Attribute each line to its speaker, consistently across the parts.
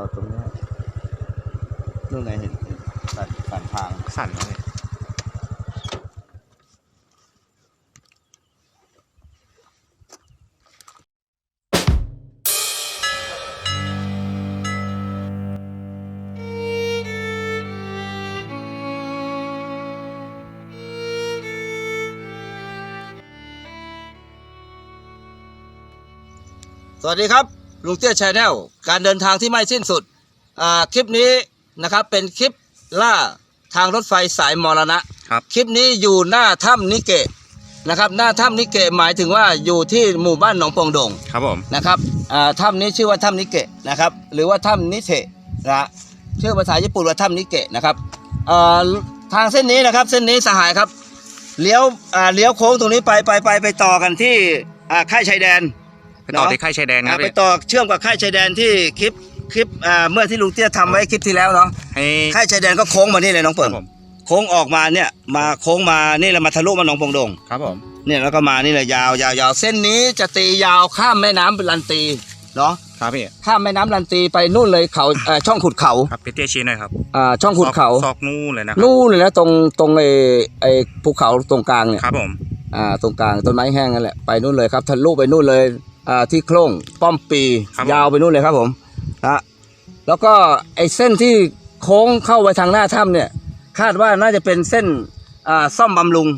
Speaker 1: ต่อตรงนี้ยนู่นไงเห็นเห็นสันสันทาง
Speaker 2: สั่นเลย
Speaker 1: สวัสดีครับ ลุงเตี้ยชาแนลการเดินทางที่ไม่สิ้นสุดอ่าคลิปนี้นะครับเป็นคลิปล่าทางรถไฟสายมรณะ
Speaker 2: ครับ
Speaker 1: คลิปนี้อยู่หน้าถ้ำนิเกะนะครับหน้าถ้ำนิเกะหมายถึงว่าอยู่ที่หมู่บ้านหนองปงดง
Speaker 2: ครับผม
Speaker 1: นะครับอ่าถ้ำนี้ชื่อว่าถ้ำนิเกะนะครับหรือว่าถ้ำนิเทะนะฮะชื่อภาษาญี่ปุ่นว่าถ้ำนิเกะนะครับอ่าทางเส้นนี้นะครับเส้นนี้สหายครับเลี้ยวอ่าเลี้ยวโค้งตรงนี้ไปไปไปไปต่อกันที่อ่าค่ายชายแดน
Speaker 2: ไปต่อ
Speaker 1: เนาะ
Speaker 2: ที่ค่ายชายแดนค
Speaker 1: อ่า
Speaker 2: รับ
Speaker 1: ไป
Speaker 2: พี่
Speaker 1: ต่อเชื่อมกับค่ายชายแดนที่คลิปคลิปอ่าเมื่อที่ลุงเตี้ยทำไว้คลิปที่แล้วเนาะ
Speaker 2: ให้
Speaker 1: ค่ายชายแดนก็โค้งมานี่เลยน้อง
Speaker 2: ค
Speaker 1: เปิ
Speaker 2: รั
Speaker 1: ง
Speaker 2: บผม
Speaker 1: โค้งออกมาเนี่ยมาโค้งมานี่แหละมาทะลุมาหนองปงดง
Speaker 2: ครับผม
Speaker 1: เนี่ยแล้วก็มานี่แหละยาวยาวยาวเส้นนี้จะตียาวข้ามแม่น้ำลันตีเนาะ
Speaker 2: ครับพี่
Speaker 1: ข้ามแม่น้ำลันตีไปนู่นเลยเขาเอ่อช่องขุดเขา
Speaker 2: ครับพี่เตี้ยชี้หน่อยครับ
Speaker 1: อ่าช่องขุดเขา
Speaker 2: ซอกซอกนู่นเลยนะครับ
Speaker 1: นู่นเลยนะตรงตรงไอ้ไอ้ภูเขาตรงกลางเนี่ย
Speaker 2: ครับผม
Speaker 1: อ่าตรงกลางต้นไม้แห้งนั่นแหละไปนู่นเลยครับทะลุไปนู่นเลย อ่าที่โคร่งป้อมปียาวไปนู่นเลยครับผมนะแล้วก็ไอ้เส้นที่โค้งเข้าไปทางหน้าถ้ำเนี่ย คาดว่าน่าจะเป็นเส้นอ่าซ่อมบำรุง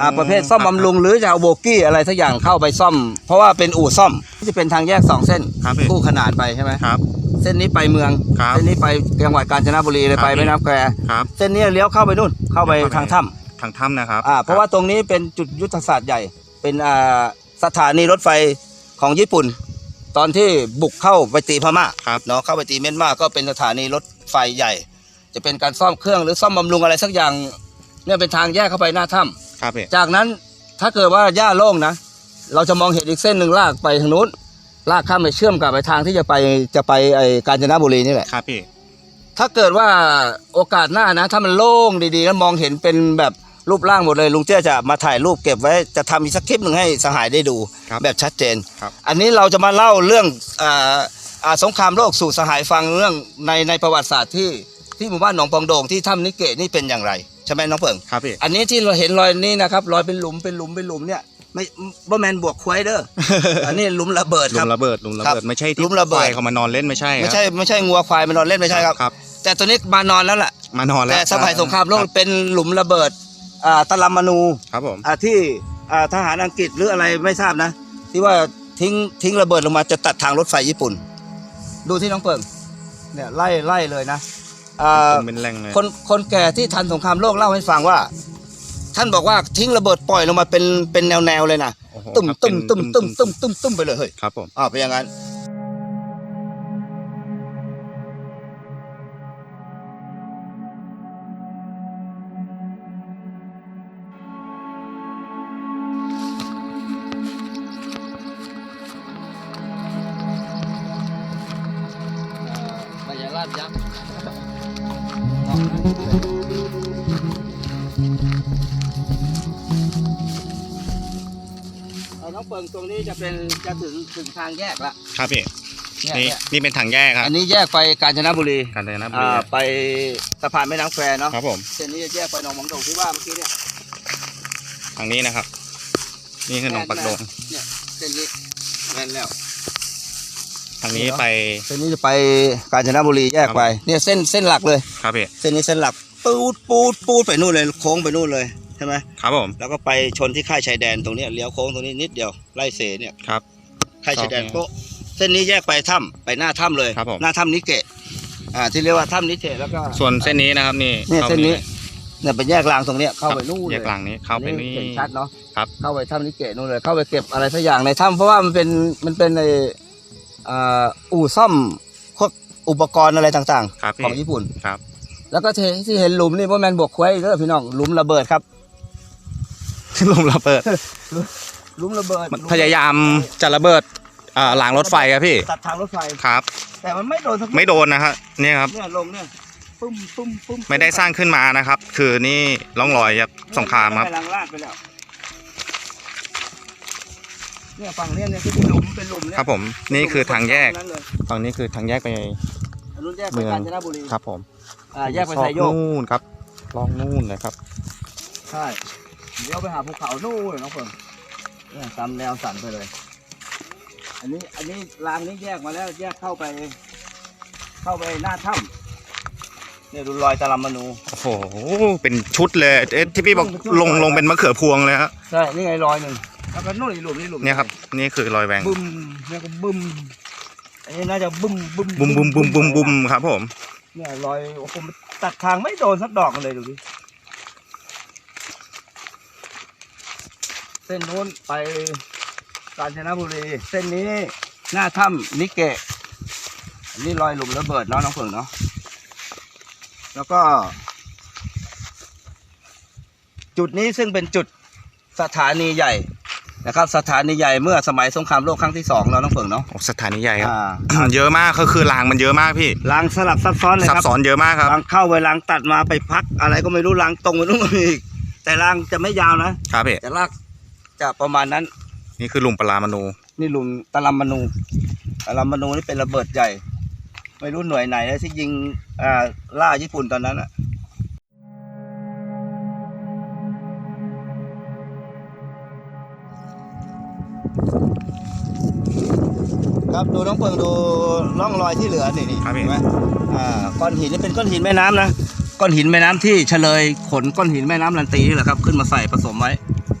Speaker 1: อ่าประเภทซ่อมบำรุง หรือจะเอาโบกี้อะไรสักอย่างเข้าไปซ่อม เพราะว่าเป็นอู่ซ่อมจะเป็นทางแยกสองเส้น
Speaker 2: ครับพี่
Speaker 1: คู่ขนานไปใช่ไหม
Speaker 2: ครับ
Speaker 1: เส้นนี้ไปเมือง
Speaker 2: ครับ
Speaker 1: เส้นนี้ไปจังหวัดกาญจนบุรีเลย
Speaker 2: ครับ
Speaker 1: ไปแม่น้ำแคว
Speaker 2: ครับ
Speaker 1: เส้นนี้เลี้ยวเข้าไปนู่นเข้าไป
Speaker 2: เข้าไป
Speaker 1: ทางถ้ำ
Speaker 2: ทางถ้ำนะครับ
Speaker 1: อ่าเพราะว่าตรงนี้เป็นจุดยุทธศาสตร์ใหญ่ เป็นอ่าสถานีรถไฟ ของญี่ปุ่น ตอนที่บุกเข้าไปตีพม่า
Speaker 2: ครับ
Speaker 1: เนาะเข้าไปตีเมียนมาก็เป็นสถานีรถไฟใหญ่ จะเป็นการซ่อมเครื่องหรือซ่อมบำรุงอะไรสักอย่างเนี่ยเป็นทางแยกเข้าไปหน้าถ้ำ
Speaker 2: ครับพี่
Speaker 1: จากนั้นถ้าเกิดว่าหญ้าโล่งนะ เราจะมองเห็นอีกเส้นหนึ่งลากไปทางนู้นลากข้ามไปเชื่อมกับไปทางที่จะไปจะไปไอ้กาญจนบุรีนี่แหละ
Speaker 2: ครับพี่
Speaker 1: ถ้าเกิดว่าโอกาสหน้านะ ถ้ามันโล่งดีๆ แล้วมองเห็นเป็นแบบ รูปร่างหมดเลยลุงเจ้ยจะมาถ่ายรูปเก็บไว้จะทำอีกสักคลิปหนึ่งให้สหายได้ดู
Speaker 2: ครับ
Speaker 1: แบบชัดเจน
Speaker 2: ครับ
Speaker 1: อันนี้เราจะมาเล่าเรื่องอ่าอ่าสงครามโลกสู่สหายฟังเรื่องในในประวัติศาสตร์ที่ที่หมู่บ้านหนองปองโดงที่ถ้ำนิเกะนี่เป็นอย่างไรใช่ไหมน้องเปิง
Speaker 2: ครับพี่
Speaker 1: อันนี้ที่เราเห็นรอยนี่นะครับรอยเป็นหลุมเป็นหลุมเป็นหลุมเนี่ยไม่บ่แมนบวกควายเด้อ อันนี้หลุมระเบิด
Speaker 2: ลุ
Speaker 1: ครับ
Speaker 2: มระเบิดลุมระ
Speaker 1: ครั
Speaker 2: เบิด
Speaker 1: บ
Speaker 2: ไม่ใช่
Speaker 1: หลุ
Speaker 2: ที่
Speaker 1: มระเบิด
Speaker 2: ควายเขามานอนเล่นไม่ใช่
Speaker 1: ไม่ใช่ไม่ใช่งัวควายมันนอนเล่นไม่ใช่ครับ
Speaker 2: ครับ
Speaker 1: แต่ตัวนี้มานอนแล้วล่ะ
Speaker 2: มานอนแล้ว
Speaker 1: แต่สมัยสงครามโลก
Speaker 2: บ
Speaker 1: เป็นหลุมระเบิด อ่าตะลัมมานู
Speaker 2: ครับผม
Speaker 1: อ่าที่อ่าทหารอังกฤษหรืออะไรไม่ทราบนะ ที่ว่าทิ้งทิ้งระเบิดลงมาจะตัดทางรถไฟญี่ปุ่น ดูที่น้องเปิงเนี่ยไล่ไล่เลยนะอ่า
Speaker 2: เป็นแรงเลย
Speaker 1: คนคนแก่ที่ทันสงครามโลกเล่าให้ฟังว่า ท่านบอกว่าทิ้งระเบิดปล่อยลงมาเป็นเป็นแนวแนวๆเลยนะ
Speaker 2: โอ้โห
Speaker 1: ตุ้ม
Speaker 2: ครับ
Speaker 1: ตุ้ม
Speaker 2: เป็น
Speaker 1: ตุ้มตุ้มตุ้มตุ้มตุ้มไปเลยเฮ้ย
Speaker 2: ครับผม
Speaker 1: อ้าวเป็นอย่างนั้น เอาน้องเปิงตรงนี้จะเป็นจะถึงถึงทางแยกละ
Speaker 2: ครับพี่
Speaker 1: เนี่ย
Speaker 2: นี่
Speaker 1: เนี่ย
Speaker 2: นี่เป็นทางแยกครับ
Speaker 1: อันนี้แยกไปกาญจนบุรี
Speaker 2: กาญจนบุรี
Speaker 1: อ่าไปสะพานแม่น้ำแควเนาะ
Speaker 2: ครับผม
Speaker 1: เส้นนี้จะแยกไปหนองบังดงที่ว่าเมื่อกี้เนี่ย
Speaker 2: ทางนี้นะครับ นี่คือหนองปักดง
Speaker 1: เนี่ยเส้นนี้แม่นแล้ว
Speaker 2: ทางนี้ไป
Speaker 1: เส้นนี้จะไปกาญจนบุรีแยกไปเนี่ยเส้นเส้นหลักเลย
Speaker 2: ครับพี่
Speaker 1: เส้นนี้เส้นหลักปูดปูดปูดไปนู่นเลยโค้งไปนู่นเลยใช่ไหม
Speaker 2: ครับผม
Speaker 1: แล้วก็ไปชนที่ค่ายชายแดนตรงเนี้ยเลี้ยวโค้งตรงนี้นิดเดียวไล่เสเนี่ย
Speaker 2: ครับ
Speaker 1: ค่ายชายแดน
Speaker 2: ครับ
Speaker 1: โป๊ะเส้นนี้แยกไปถ้ำไปหน้าถ้ำเลย
Speaker 2: ครับผม
Speaker 1: หน้าถ้ำนิเกะอ่าที่เรียกว่าถ้ำนิเกะแล้วก็
Speaker 2: ส่วนเส้นนี้นะครับนี่
Speaker 1: เนี่ย
Speaker 2: ข้า
Speaker 1: เส้นนี้
Speaker 2: ลย
Speaker 1: เนี่ยเป็นแยกรางตรงเนี้ยเข้าไปนู่น
Speaker 2: แย
Speaker 1: เลย
Speaker 2: กหลังนี้เข้าไปนี่
Speaker 1: เห็นชัดเนาะ
Speaker 2: ครับ
Speaker 1: เข้าไปถ้ำนิเกะนู่นเลย เข้าไปเก็บอะไรสักอย่างในถ้ำเพราะว่ามันเป็นมันเป็นในอ่าอู่ซ่อมพวกอุปกรณ์อะไรต่าง
Speaker 2: ครับ
Speaker 1: ๆ
Speaker 2: พี่
Speaker 1: ของญี่ปุ่น
Speaker 2: ครับ
Speaker 1: แล้วก็ที่ที่เห็นหลุมนี่พวกแมนบวกควายเด้อพี่น้องหลุมระเบิดครับ
Speaker 2: ลมระเบิด
Speaker 1: หลุมระเบิด
Speaker 2: มันพยายามจะระเบิดอ่ารางรถไฟครับพี่
Speaker 1: ตัดทางรถไฟ
Speaker 2: ครับ
Speaker 1: แต่มันไม่โดนสักลูก
Speaker 2: ไม่โดนนะฮะเนี่ยครับ
Speaker 1: เนี่ยลงเนี่ยปุ้มปุ้มปุ้ม
Speaker 2: ไม่ได้สร้างขึ้นมานะครับ คือนี่ร่องรอยครับสงครามครับ
Speaker 1: ไม่ลังลาดไปแล้วเนี่ยฝั่งเนี้ยเนี่ยที่เป็นหลุมเป็นหลุมเนี่ย
Speaker 2: ครับผมนี่คือทางแยก
Speaker 1: นั้นเลย
Speaker 2: ฝั่งนี้คือทางแยกไป
Speaker 1: นนู้นแยกไป
Speaker 2: เมือง
Speaker 1: กาญจนบุรี
Speaker 2: ครับผม
Speaker 1: อ่าแยกไปไซโยก
Speaker 2: นู่นครับลองนู่นเลยครับ
Speaker 1: ใช่ เดี๋ยวไปหาภูเขานู่นเลยน้องเฟิร์นเนี่ยตามแนวสันไปเลย อันนี้อันนี้รางนี้แยกมาแล้วแยกเข้าไป เข้าไปหน้าถ้ำเนี่ยดูรอยตะลำมนู
Speaker 2: โอ้โห เป็นชุดเลยเอ๊ะที่พี่บอกลงลงเป็นมะเขือพวงเลยฮะ
Speaker 1: ใช่ นี่ไงรอยหนึ่งแล้วก็นู่นอีกหลุมนี่หลุม
Speaker 2: เนี่ยครับ นี่คือรอยแหวง
Speaker 1: บึ้มเนี่ยก็บึ้มอันนี้น่าจะบึ้มบึ้ม
Speaker 2: บุ้มบุ้มบุ้มบุ้มบุ้มครับผม
Speaker 1: เนี่ยรอยโอ้โหมันตัดทางไม่โดนสักดอกกันเลยดูดิ ส้นนู้นไปกาญจนบุรี เส้นนี้หน้าถ้ำนิเกะอันนี้รอยหลุมระเบิดเนาะน้องเผิงเนาะแล้วก็ จุดนี้ซึ่งเป็นจุดสถานีใหญ่นะครับ สถานีใหญ่เมื่อสมัยสงครามโลกครั้งที่สองเนาะน้องเผิงเนาะ
Speaker 2: โอ้สถานีใหญ่ครับ
Speaker 1: อ่า
Speaker 2: เยอะมากก็คือรางมันเยอะมากพี่
Speaker 1: รางสลับซับซ้อนเลย
Speaker 2: ซับ
Speaker 1: ครับ
Speaker 2: ซ้อนเยอะมากครับ
Speaker 1: รางเข้าไปรางตัดมาไปพักอะไรก็ไม่รู้รางตรงไปนู่นก็มีอีกแต่รางจะไม่ยาวนะ ครับ
Speaker 2: พี่
Speaker 1: แต่ลาก จะประมาณนั้น
Speaker 2: นี่คือหลุมปลามานู
Speaker 1: นี่หลุมตะลัมมนูตะลัมมนูนี่เป็นระเบิดใหญ่ ไม่รู้หน่วยไหนนะที่ยิงอ่าล่าญี่ปุ่นตอนนั้นอะครับดูน้องเปิงดูร่องรอยที่เหลือนี่นี่
Speaker 2: ครับพี่
Speaker 1: เห็นไหมอ่าก้อนหินนี่เป็นก้อนหินแม่น้ำนะก้อนหินแม่น้ำที่เฉลยขนก้อนหินแม่น้ำลันตีนี่แหละครับ ขึ้นมาใส่ผสมไว้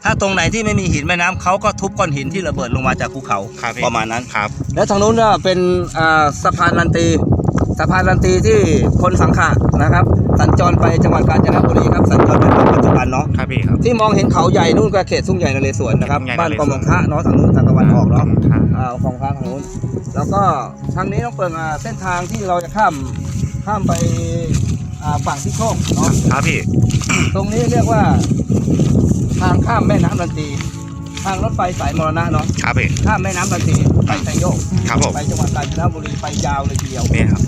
Speaker 1: ถ้าตรงไหนที่ไม่มีหินแม่น้ำเขาก็ทุบก้อนหินที่ระเบิดลงมาจากภูเขา
Speaker 2: ครับพี่
Speaker 1: ประมาณนั้น
Speaker 2: ครับ
Speaker 1: แล้วทางนู้นก็เป็นอ่าสะพานลันตีสะพานลันตีที่คนสังขะนะครับ สัญจรไปจังหวัดกาญจนบุรีครับสัญจรเป็นปัจจุบันเนาะ
Speaker 2: ครับพี่ครับ
Speaker 1: ที่มองเห็นเขาใหญ่นู่นก็เขตทุ่งใหญ่นเรศวรนะครับ
Speaker 2: ทุ่งใหญ่นเรศวร
Speaker 1: บ้านกองมงคะเนาะทางนู้นทางตะวันออกเนาะ
Speaker 2: ครับ
Speaker 1: อ่าของพระทางนู้น แล้วก็ทางนี้ต้องเปิดอ่าเส้นทางที่เราจะข้ามข้ามไปอ่าฝั่งที่โชคเนาะ
Speaker 2: ครับพี่
Speaker 1: ตรงนี้เรียกว่า ทางข้ามแม่น้ำลันตีทางรถไฟสายมรณะเนาะ
Speaker 2: ครับพี่
Speaker 1: ข้ามแม่น้ำลันตีไปไซโยก
Speaker 2: ครับผม
Speaker 1: ไปจังหวัดกาญจนบุรีไปยาวเลยทีเดียว
Speaker 2: นี่ครับ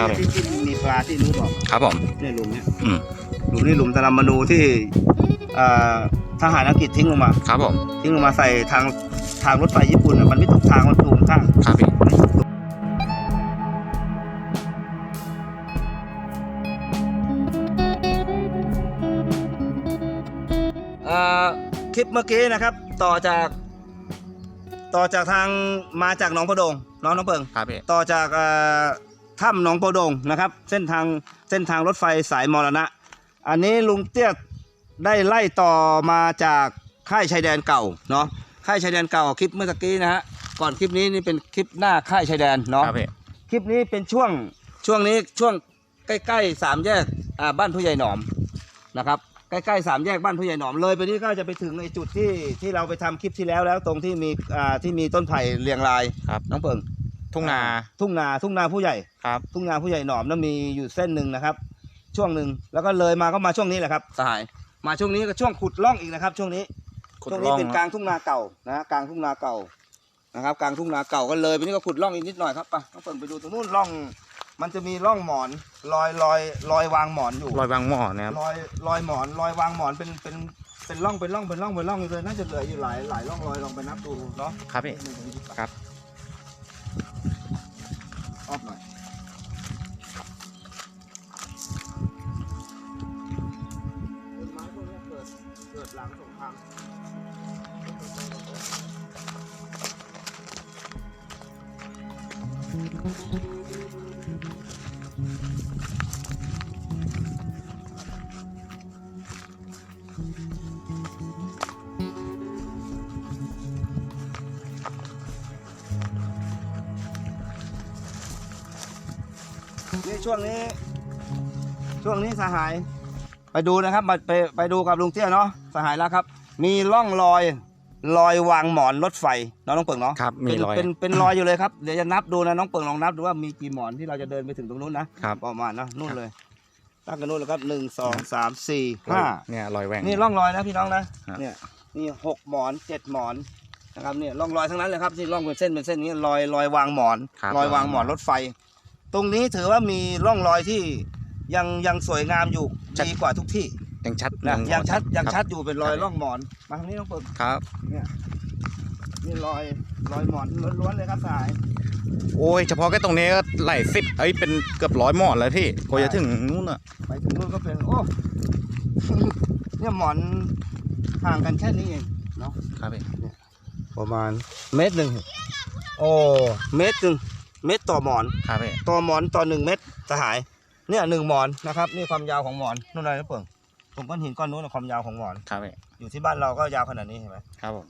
Speaker 2: ครับ
Speaker 1: ที่ที่มีปลาที่นู้นบอก
Speaker 2: ครับผม
Speaker 1: เนี่ยหลุมเนี่ย
Speaker 2: อืม
Speaker 1: หลุมนี้หลุมตะลัมมานูที่อ่าทหารอังกฤษทิ้งลงมา
Speaker 2: ครับผม
Speaker 1: ทิ้งลงมาใส่ทางทางรถไฟญี่ปุ่นอะมันไม่ถูกทางมันถูกข้าง
Speaker 2: ครับพี่
Speaker 1: อ่าคลิปเมื่อกี้นะครับ ต่อจาก ต่อจากทางมาจากหนองประดงน้องน้องเปิง
Speaker 2: ครับพี่
Speaker 1: ต่อจากเอ่อ ถ้ำหนองโปดงนะครับ เส้นทางเส้นทางรถไฟสายมรณะ อันนี้ลุงเตี้ยได้ไล่ต่อมาจากค่ายชายแดนเก่าเนาะค่ายชายแดนเก่าคลิปเมื่อตะกี้นะฮะก่อนคลิปนี้นี่เป็นคลิปหน้าค่ายชายแดนเนาะ
Speaker 2: ครับพี่
Speaker 1: คลิปนี้เป็นช่วงช่วงนี้ช่วงใกล้ๆสามแยกอ่าบ้านผู้ใหญ่หนอมนะครับใกล้ๆสามแยกบ้านผู้ใหญ่หนอมเลยไปนี่ก็จะไปถึงในจุดที่ที่เราไปทำคลิปที่แล้วแล้วตรงที่มีอ่าที่มีต้นไผ่เรียงราย
Speaker 2: ครับ
Speaker 1: น้องเปิง
Speaker 2: ทุ่งนา
Speaker 1: ทุ่งนาทุ่งนาผู้ใหญ่
Speaker 2: ครับ
Speaker 1: ทุ่งนาผู้ใหญ่หนอมนั้นมีอยู่เส้นหนึ่งนะครับ ช่วงหนึ่งแล้วก็เลยมาก็มาช่วงนี้แหละครับสหาย มาช่วงนี้ก็ช่วงขุดร่องอีกนะครับ ช่วงนี้
Speaker 2: ขุด
Speaker 1: ช่วง
Speaker 2: ร่
Speaker 1: นี้
Speaker 2: อง
Speaker 1: เป็นกลางทุ่งนาเก่านะฮะกลางทุ่งนาเก่านะครับ กลางทุ่งนาเก่าก็เลยไปนี่ก็ขุดร่องอีกนิดหน่อยครับไปต้องเปิดไปดูตรงนู้นร่อง มันจะมีร่องหมอนรอยรอยรอยวางหมอนอยู่
Speaker 2: รอยบางหม้อนะครับ
Speaker 1: รอยรอยหมอนรอยวางหมอนเป็นเป็นเป็นร่องเป็นร่องเป็นร่องเป็นร่องอยู่เลยน่าจะเหลืออยู่หลายหลายร่องรอยลองไปนับดูเนาะ
Speaker 2: ครับพี่ครับ
Speaker 1: นี่ช่วงนี้ ช่วงนี้สหาย ไปดูนะครับมาไปไปดูกับลุงเตี้ยเนาะสหายแล้วครับ มีร่องรอย รอยวางหมอนรถไฟเนาะน้องเปิงเนาะ
Speaker 2: ครับมี
Speaker 1: เป็น
Speaker 2: รอย
Speaker 1: เป็นเป็นรอยอยู่เลยครับเดี๋ยวจะนับดูนะน้องเปิงลองนับดูว่ามีกี่หมอนที่เราจะเดินไปถึงตรงนู้นนะครับ ประมาณนะนู่นเลยไปตั้งกันนู้นแล้วครับหนึ่งสองสามสี่ห้า
Speaker 2: เนี่ยรอยแหว่ง
Speaker 1: นี่ร่องรอยนะพี่น้องนะ
Speaker 2: ฮะ
Speaker 1: เนี่ยนี่หกหมอนเจ็ดหมอนนะครับเนี่ยร่องรอยทั้งนั้นเลยครับที่ร่องเป็นเส้นเป็นเส้นนี้รอยรอยวางหมอน
Speaker 2: ครับ
Speaker 1: รอยวางหมอนรถไฟ ตรงนี้ถือว่ามีร่องรอยที่ยังยังสวยงามอยู่ดีกว่าทุกที่
Speaker 2: ยังชัด
Speaker 1: นะยังชัดยัง
Speaker 2: ครับ
Speaker 1: ชัดอยู่เป็นรอย
Speaker 2: ครับ
Speaker 1: ร่องหมอนมาทางนี้ต้องเปิด
Speaker 2: ครับ
Speaker 1: นี่รอยรอยหมอนล้วนๆเลยครับสาย
Speaker 2: โอ้ยเฉพาะแค่ตรงนี้ก็ไหลสิบเอ้ยเป็นเกือบร้อยหมอนแล้วพี่กว่าจะถึงนู่นอะ
Speaker 1: ไปถึงนู่นก็เป็นโอ้เนี่ยหมอนห่างกันแค่นี้เองเนาะ
Speaker 2: ครับพี่
Speaker 1: ประมาณเมตรหนึ่งโอ้เมตรหนึ่งเมตรต่อหมอน
Speaker 2: ครับพี่
Speaker 1: ต่อหมอนต่อหนึ่งเมตรสหาย เนี่ยหนึ่งหมอนนะครับ นี่ความยาวของหมอนนู่นอะไรนะเปิ่ง ผมก้อนหินก้อนนู้นนะความยาวของหมอน
Speaker 2: ครับพี่
Speaker 1: อยู่ที่บ้านเราก็ยาวขนาดนี้เห็นไหม
Speaker 2: ครับผม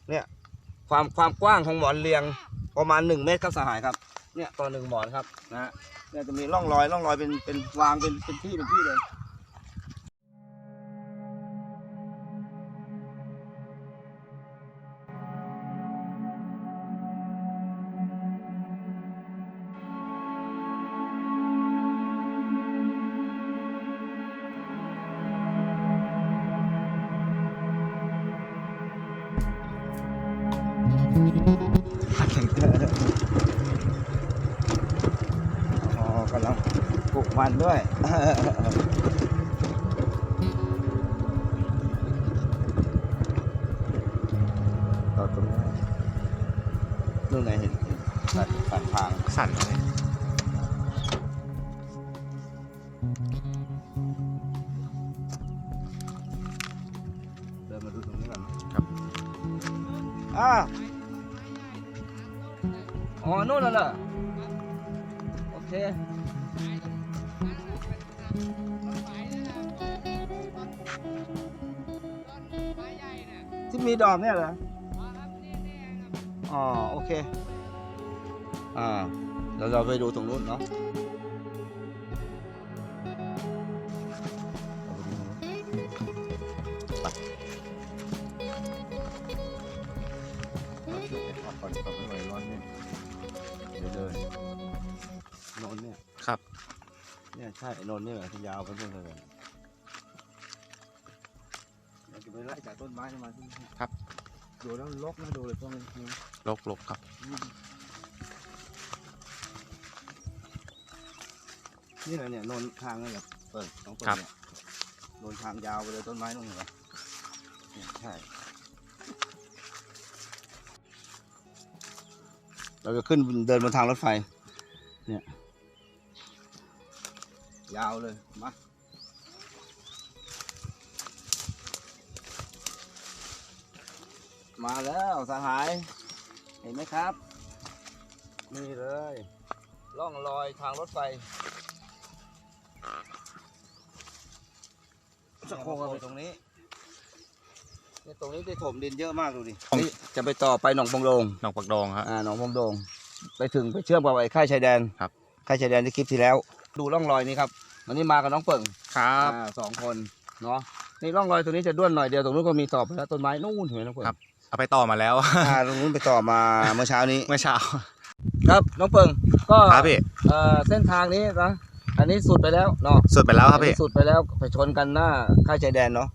Speaker 1: ความความกว้างของหมอนเรียงประมาณหนึ่งเมตรครับสหายครับ เนี่ยต่อหนึ่งหมอนครับนะฮะเนี่ยจะมีร่องรอยร่องรอยเป็นเป็นวางเป็นเป็นที่เป็นที่เลย อ๋อกำลังปลูกมันด้วยต่อตรงนี้นู่นไงเห็นเห็นสันสันทาง
Speaker 2: สั่นเลย
Speaker 1: เดินมาดูตรงนี้ก่อน
Speaker 2: ครับ
Speaker 1: อ่า อ๋อนู่นแล้วเหรอโอเคที่มีดอกเนี่ยเหรออ๋อโอเค อ่าเราเราไปดูตรงนู้นเนาะ ใช่ไอ้โนนเนี่ยแหละที่ยาวไปเรื่อยเลยเราจะไปไล่จากต้นไม้มาที่นี่
Speaker 2: ครับ
Speaker 1: ดูแล้วลกนะดูเลยพวกนี้
Speaker 2: ลกลกครับ
Speaker 1: นี่แหละเนี่ยโนนทางนี่แหละเปิดต้องเปิด
Speaker 2: ครับ
Speaker 1: เนี่ยโนนทางยาวไปเลยต้นไม้ตรงนี้เหรอเนี่ยใช่ เราจะขึ้นเดินบนทางรถไฟ เนี่ย ยาวเลย มามาแล้วสหาย เห็นไหมครับ นี่เลยร่องรอยทางรถไฟจะโค้งกันไปตรงนี้เนี่ยตรงนี้ได้ถมดินเยอะมากดูดิ
Speaker 2: ผม
Speaker 1: นี่จะไปต่อไปหนองปงโดง
Speaker 2: ดอกปักดองครับ
Speaker 1: อ่าหนองพงโดง ไปถึงไปเชื่อมกับไอ้ค่ายชายแดน
Speaker 2: ครับ
Speaker 1: ค่ายชายแดนที่คลิปที่แล้ว ดูร่องรอยนี้ครับวันนี้มากับน้องเปิ่ง
Speaker 2: ครับ
Speaker 1: อ่าสองคนเนาะนี่ร่องรอยตัวนี้จะด้วนหน่อยเดียวตรงนู้นก็มีต่อไปแล้วต้นไม้นู่นเห็นไหมน้องเปิ่ง
Speaker 2: ครับ เอาไปต่อมาแล้ว
Speaker 1: อ่าตรงนู้นไปต่อมาเมื่อเช้านี้
Speaker 2: เมื่อเช้า
Speaker 1: ครับน้องเปิ่งก็
Speaker 2: ครับพี่
Speaker 1: เอ่อเส้นทางนี้นะอันนี้สุดไปแล้วเนาะ
Speaker 2: สุดไปแล้วครับพี่
Speaker 1: อันนี้สุดไปแล้วไปชนกันหน้าค่ายชายแดนเนาะ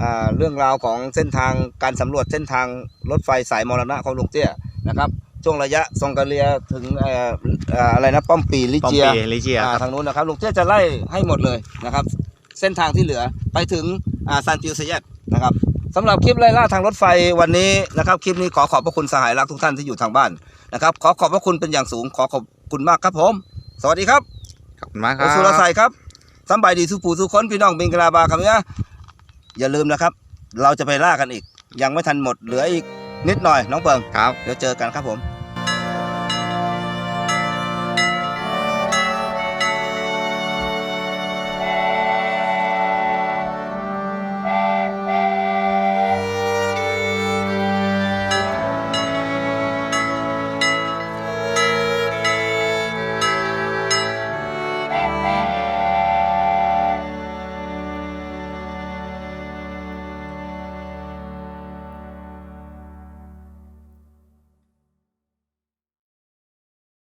Speaker 1: อ่าเรื่องราวของเส้นทางการสำรวจเส้นทางรถไฟสายมรณะของลุงเตี้ยนะครับ ช่วงระยะซองกะเลียถึงเอ่อเอ่ออะไรนะป้อมปีลิ
Speaker 2: ปอม
Speaker 1: เจีย
Speaker 2: ปีลิเจีย
Speaker 1: อ่า
Speaker 2: ครับ
Speaker 1: ทางนู้นนะครับลุงเตี้ยจะไล่ให้หมดเลยนะครับ เส้นทางที่เหลือไปถึงอ่าซานติวเซียตนะครับสำหรับคลิปไล่ล่าทางรถไฟวันนี้นะครับคลิปนี้ขอขอบพระคุณสหายรักทุกท่านที่อยู่ทางบ้านนะครับ ขอขอบพระคุณเป็นอย่างสูงขอขอบคุณมากครับผม สวัสดีครับ
Speaker 2: ขอบคุณมากค
Speaker 1: โอ
Speaker 2: รับ
Speaker 1: สุรสัยครับสำบายดีทุกผู้ทุกคนพี่น้องบิงกลาบาครับเนี่ยอย่าลืมนะครับ เราจะไปล่ากันอีก ยังไม่ทันหมดเหลืออีกนิดหน่อยน้องเปิง
Speaker 2: ครับ
Speaker 1: เดี๋ยวเจอกันครับผม